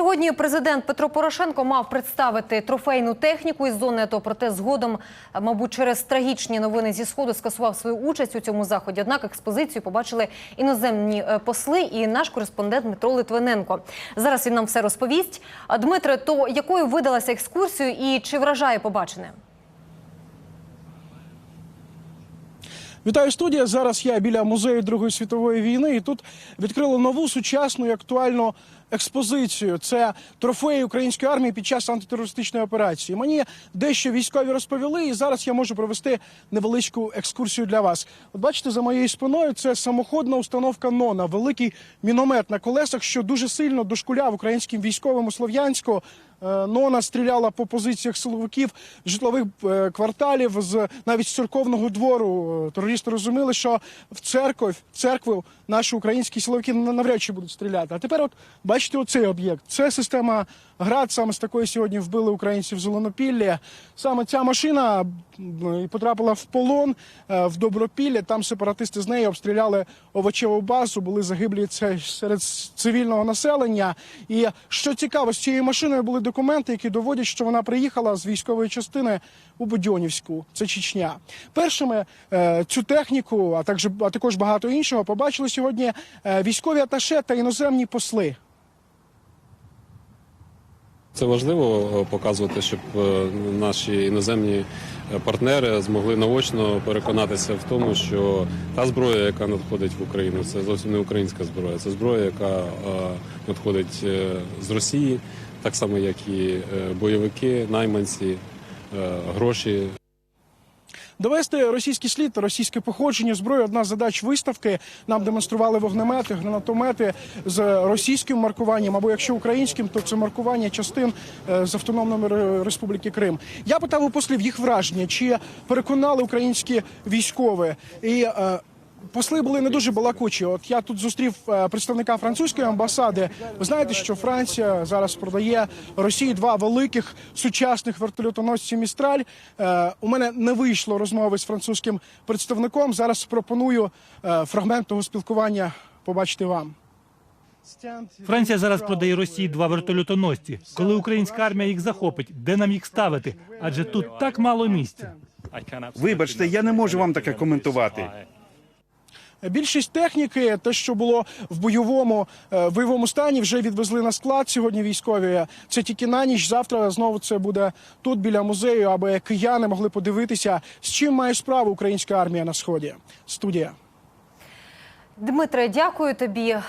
сьогодні президент Петро Порошенко мав представити трофейну техніку із зони АТО. Проте згодом, мабуть, через трагічні новини зі сходу скасував свою участь у цьому заході. Однак експозицію побачили іноземні е, посли і наш кореспондент Дмитро Литвиненко. Зараз він нам все розповість. Дмитре, то якою видалася екскурсію і чи вражає побачене? Вітаю студія. Зараз я біля музею Другої світової війни, і тут відкрили нову сучасну і актуальну експозицію. Це трофеї української армії під час антитерористичної операції. Мені дещо військові розповіли, і зараз я можу провести невеличку екскурсію для вас. От бачите, за моєю спиною це самоходна установка Нона, великий міномет на колесах, що дуже сильно дошкуляв українським військовим у Слов'янську. Е, Нона стріляла по позиціях силовиків житлових е, кварталів з навіть з церковного двору. Е, Терористи розуміли, що в церкву, в церкву наші українські силовики на- навряд чи будуть стріляти. А тепер, от бачите, оцей об'єкт. Це система град. Саме з такої сьогодні вбили українців в Зеленопіллі. Саме ця машина потрапила в полон в Добропіллі. Там сепаратисти з нею обстріляли овочеву базу, були загиблі серед цивільного населення. І що цікаво, з цією машиною були документи, які доводять, що вона приїхала з військової частини у Будьонівську. Це Чечня. Першими е, цю техніку, а також а також багато іншого, побачили сьогодні е, військові аташе та іноземні посли. Це важливо е, показувати, щоб е, наші іноземні е, партнери змогли наочно переконатися в тому, що та зброя, яка надходить в Україну, це зовсім не українська зброя. Це зброя, яка надходить з Росії, так само як і е, бойовики, найманці, е, гроші. Довести російський слід та російське походження зброї одна з задач виставки. Нам демонстрували вогнемети, гранатомети з російським маркуванням, або якщо українським, то це маркування частин е, з автономної республіки Крим. Я питав у послів їх враження, чи переконали українські військові і. Посли були не дуже балакучі. От я тут зустрів е, представника французької амбасади. Ви знаєте, що Франція зараз продає Росії два великих сучасних вертольотоносці Містраль. Е, У мене не вийшло розмови з французьким представником. Зараз пропоную е, фрагмент того спілкування побачити вам. Франція зараз продає Росії два вертольотоносці. Коли українська армія їх захопить, де нам їх ставити? Адже тут так мало місця. Вибачте, я не можу вам таке коментувати. Більшість техніки, те, що було в бойовому в бойовому стані, вже відвезли на склад сьогодні. Військові це тільки на ніч. Завтра знову це буде тут біля музею, аби кияни могли подивитися, з чим має справу українська армія на сході. Студія. Дмитре, дякую тобі. Е,